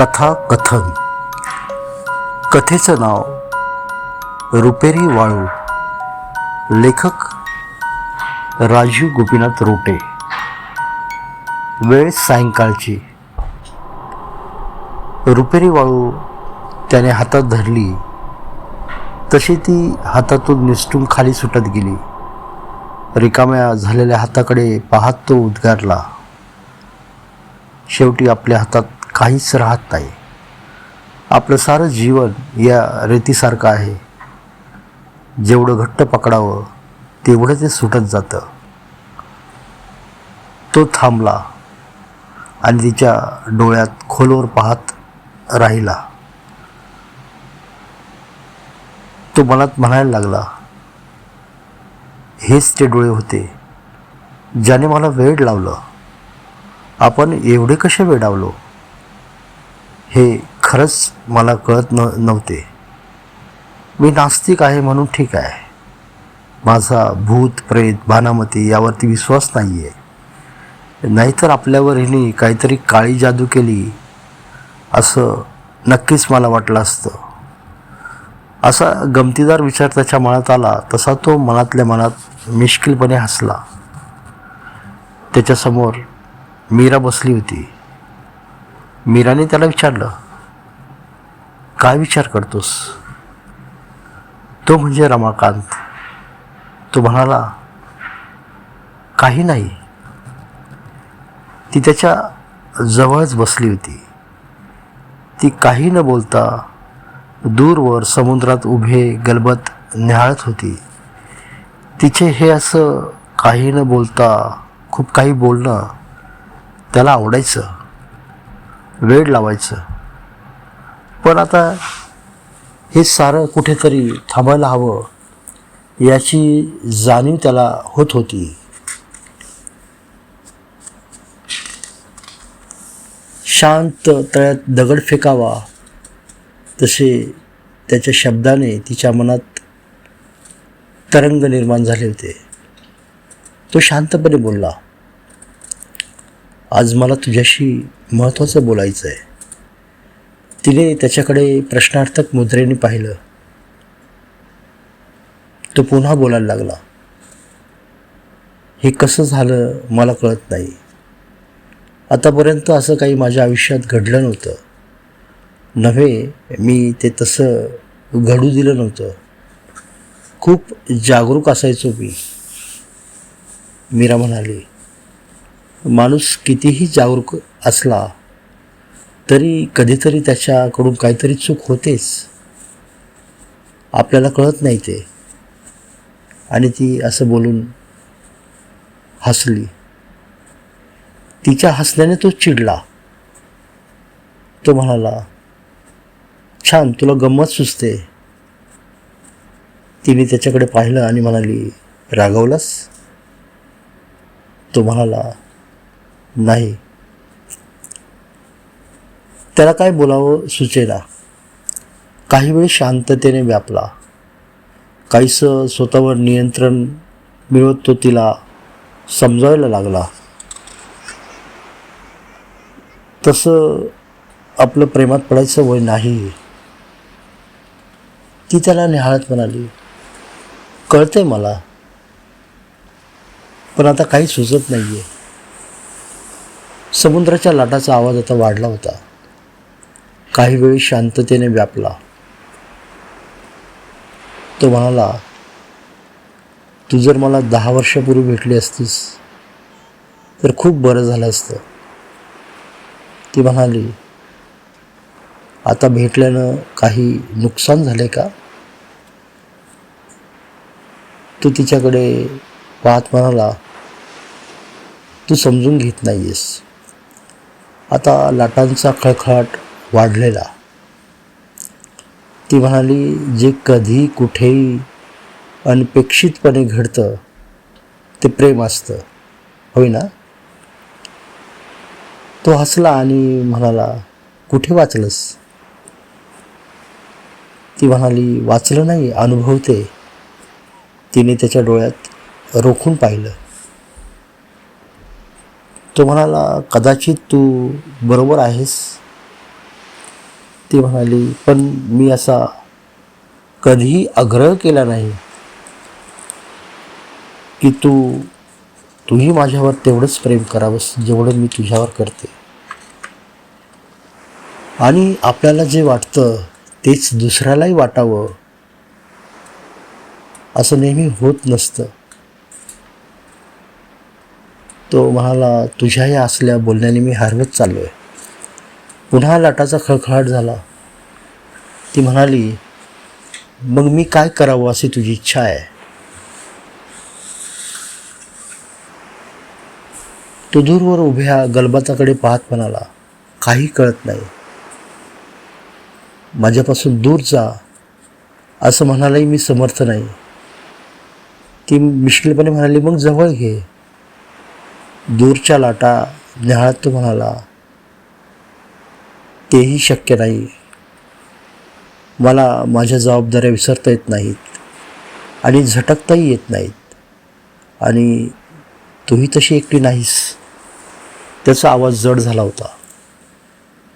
कथा कथन. कथेचं नाव रुपेरी वाळू. लेखक राजीव गोपीनाथ रोटे. वेळ सायंकाळची. रुपेरी वाळू त्याने हातात धरली. तशी ती हातातून निसटून खाली सुटत गेली. रिकाम्या झालेल्या हाताकडे पाहत तो उद्गारला. शेवटी आपल्या हातात काहीच राहत नाही. आपलं सारं जीवन या रेतीसारखं आहे. जेवढं घट्ट पकडावं तेवढं ते सुटत जातं. तो थांबला आणि तिच्या डोळ्यात खोलवर पाहत राहिला. तो मनात म्हणायला लागला हेच ते डोळे होते ज्याने मला वेड लावलं. आपण एवढे कसे वेडावलो? हे खरंच मला कळत न नव्हते. मी नास्तिक आहे म्हणून ठीक आहे. माझा भूत प्रेत भानामती यावरती विश्वास नाही आहे नाहीतर आपल्यावर हिने काहीतरी काळी जादू केली असं नक्कीच मला वाटलं असतं. असा गमतीदार विचार त्याच्या मनात आला तसा तो मनातल्या मनात मिश्किलपणे हसला. त्याच्यासमोर मीरा बसली होती. मीराने त्याला विचारलं काय विचार करतोस? तो म्हणजे रमाकांत. तो म्हणाला काही नाही. ती त्याच्या जवळच बसली होती. ती काही न बोलता दूरवर समुद्रात उभे गलबत निहाळत होती. तिचे हे असं काही न बोलता खूप काही बोलणं त्याला आवडायचं. वेळ लावायचं. पण आता हे सारं कुठेतरी थांबायला हवं याची जाणीव त्याला होत होती. शांत तळ्यात दगड फेकावा तसे त्याच्या शब्दाने तिच्या मनात तरंग निर्माण झाले होते. तो शांतपणे बोलला आज मला तुझ्याशी महत्त्वाचं बोलायचं आहे. तिने त्याच्याकडे प्रश्नार्थक मुद्रेने पाहिलं. तो पुन्हा बोलायला लागला. हे कसं झालं मला कळत नाही. आतापर्यंत असं काही माझ्या आयुष्यात घडलं नव्हतं. नव्हे मी ते तसं घडू दिलं नव्हतं. खूप जागरूक असायचो मी. मीरा म्हणाली माणूस कितीही जागरूक असला तरी कधीतरी त्याच्याकडून काहीतरी चूक होतेच. आपल्याला कळत नाही ते. आणि ती असं बोलून हसली. तिच्या हसल्याने तो चिडला. तो म्हणाला छान तुला गंमत सुचते. तिने त्याच्याकडे पाहिलं आणि म्हणाली रागवलास? तो म्हणाला नाही. त्याला काय बोलावं? सुचेना. काही वेळ शांततेने व्यापला. काहीसं स्वतःवर नियंत्रण मिळवत तो तिला समजावायला लागला. तसं आपलं प्रेमात पडायचं वय नाही. ती त्याला निहाळत म्हणाली कळते मला पण आता काही सुचत नाही आहे समुद्राच्या लाटाचा आवाज आता वाढला होता. काही वेळ शांततेने व्यापला. तो म्हणाला तू जर मला दहा वर्षापूर्वी भेटली असतीस तर खूप बरं झालं असतं. ती म्हणाली आता भेटल्यानं काही नुकसान झाले का? तू तिच्याकडे पाहत म्हणाला तू समजून घेत नाही आहेस आता लाटांचा खळखळाट वाढलेला. ती म्हणाली जे कधी कुठेही अनपेक्षितपणे घडतं ते प्रेम असतं. होय ना? तो हसला आणि म्हणाला कुठे वाचलंस? ती म्हणाली वाचलं नाही अनुभवते. तिने त्याच्या डोळ्यात रोखून पाहिलं. तो म्हणाला कदाचित तू बरोबर आहेस. ती म्हणाली पण मी असा कधीही आग्रह केला नाही की तू तूही माझ्यावर तेवढंच प्रेम करावंस जेवढं मी तुझ्यावर करते. आणि आपल्याला जे वाटतं तेच दुसऱ्यालाही वाटावं असं नेहमी होत नसतं. तो म्हणाला तुझ्या या असल्या बोलण्याने मी हरवत चाललो आहे पुन्हा लाटाचा खळखळाट झाला. ती म्हणाली मग मी काय करावं अशी तुझी इच्छा आहे? तो दूरवर उभ्या गलबाताकडे पाहत म्हणाला काही कळत नाही. माझ्यापासून दूर जा. असं म्हणायलाही मी समर्थ नाही. ती मिश्किलपणे म्हणाली मग जवळ घे. दूरच्या लाटा न्याहाळत तो म्हणाला तेही शक्य नाही. मला माझ्या जबाबदाऱ्या विसरता येत नाहीत आणि झटकताही येत नाहीत. आणि तूही तशी एकटी नाहीस. त्याचा आवाज जड झाला होता.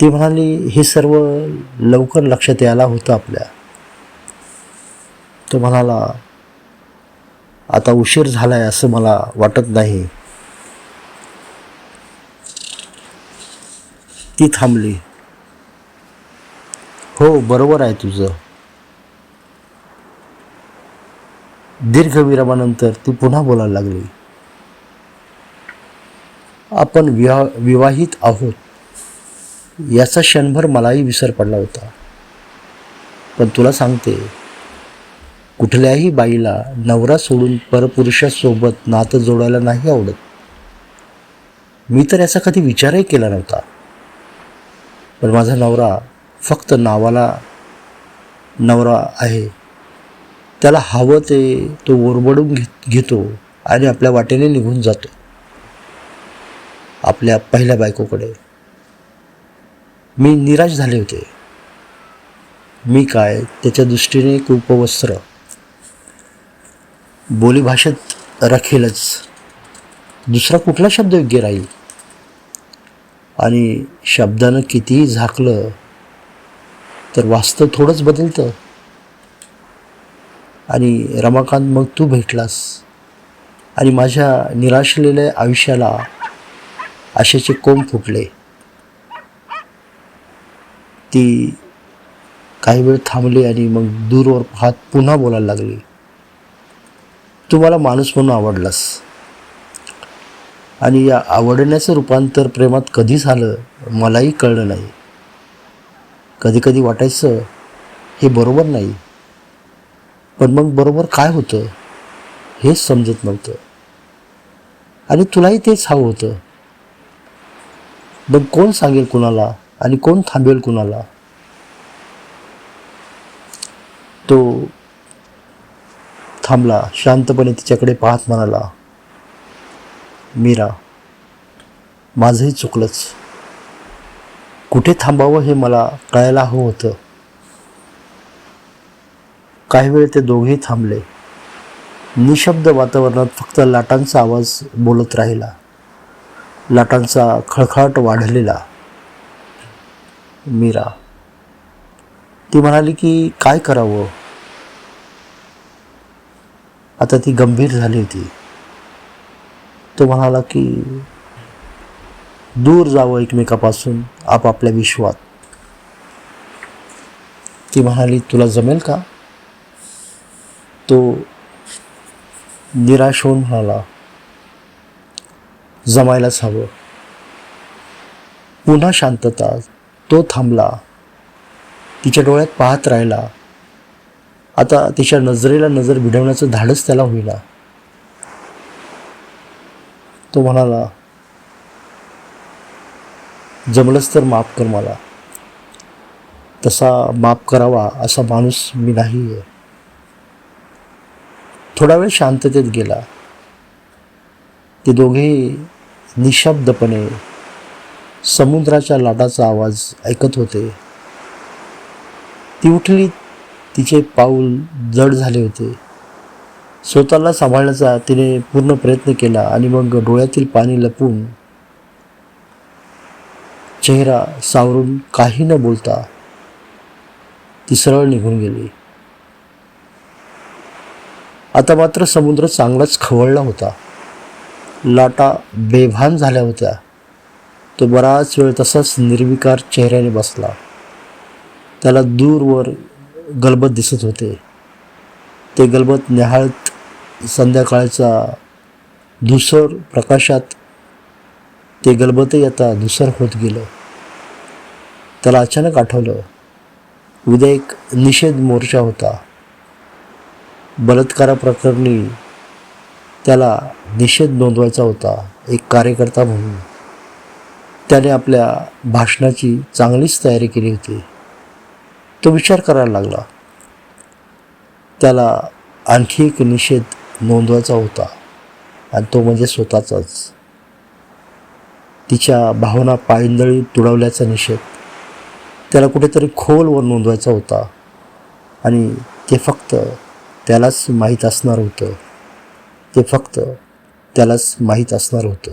ती म्हणाली हे सर्व लवकर लक्षात यायला होतं आपल्या. तो म्हणाला आता उशीर झाला आहे असं मला वाटत नाही. ती थांबली. हो बरोबर आहे तुझं. दीर्घ विरामानंतर ती पुन्हा बोलायला लागली. आपण विवा विवाहित आहोत. याचा क्षणभर मलाही विसर पडला होता. पण तुला सांगते कुठल्याही बाईला नवरा सोडून परपुरुषासोबत नातं जोडायला नाही आवडत. मी तर याचा कधी विचारही केला नव्हता. पण माझा नवरा फक्त नावाला नवरा आहे. त्याला हवं ते तो ओरबडून घे घेतो आणि आपल्या वाटेने निघून जातो. आपल्या पहिल्या बायकोकडे. मी निराश झाले होते. मी काय त्याच्या दृष्टीने एक उपवस्त्र बोलीभाषेत राखेलच. दुसरा कुठला शब्द योग्य राहील? आणि शब्दानं कितीही झाकलं तर वास्तव थोडंच बदलतं. आणि रमाकांत मग तू भेटलास. आणि माझ्या निराशलेल्या आयुष्याला आशेचे कोंब फुटले. ती काही वेळ थांबली आणि मग दूरवर पाहत पुन्हा बोलायला लागली. तू मला माणूस म्हणून आवडलास. आणि या आवडण्याचं रूपांतर प्रेमात कधी झालं मलाही कळलं नाही. कधी कधी वाटायचं हे बरोबर नाही. पण मग बरोबर काय होतं हेच समजत नव्हतं. आणि तुलाही तेच हवं होतं. मग कोण सांगेल कुणाला आणि कोण थांबेल कुणाला? तो थांबला शांतपणे तिच्याकडे पाहत म्हणाला मीरा माझंही चुकलंच. कुठे थांबावं हे मला कळायला हवं होतं. काही वेळ ते दोघेही थांबले. निशब्द वातावरणात फक्त लाटांचा आवाज बोलत राहिला. लाटांचा खळखळाट वाढलेला. मीरा ती म्हणाली की काय करावं? आता ती गंभीर झाली होती. तो म्हणाला की दूर जावं एकमेकापासून आपापल्या विश्वात. ती म्हणाली तुला जमेल का? तो निराश होऊन म्हणाला जमायलाच हवं. पुन्हा शांतता तो थांबला. तिच्या डोळ्यात पाहत राहिला. आता तिच्या नजरेला नजर भिडवण्याचं धाडस त्याला होईना. तो म्हणाला जमलंच तर माफ कर मला. तसा माफ करावा असा माणूस मी नाही आहे थोडा वेळ शांततेत गेला. ते दोघे निशब्दपणे समुद्राच्या लाटाचा आवाज ऐकत होते. ती उठली तिचे पाऊल जड झाले होते. स्वतःला सांभाळण्याचा तिने पूर्ण प्रयत्न केला आणि मग डोळ्यातील पाणी लपून चेहरा सावरून काही न बोलता ती सरळ निघून गेली. आता मात्र समुद्र चांगलाच खवळला होता. लाटा बेभान झाल्या होत्या. तो बराच वेळ तसाच निर्विकार चेहऱ्याने बसला. त्याला दूरवर गलबत दिसत होते. ते गलबत न्याहाळत संध्याकाळचा धुसर प्रकाशात ते गलबतही आता दुसर होत गेलं. त्याला अचानक आठवलं उद्या एक निषेध मोर्चा होता. बलात्काराप्रकरणी त्याला निषेध नोंदवायचा होता एक कार्यकर्ता म्हणून. त्याने आपल्या भाषणाची चांगलीच तयारी केली होती. तो विचार करायला लागला. त्याला आणखी एक निषेध नोंदवायचा होता आणि तो म्हणजे स्वतःचाच. तिच्या भावना पायंदळी तुडवल्याचा निषेध. त्याला कुठेतरी खोलवर नोंदवायचा होता. आणि ते फक्त त्यालाच माहीत असणार होतं. ते फक्त त्यालाच माहीत असणार होतं.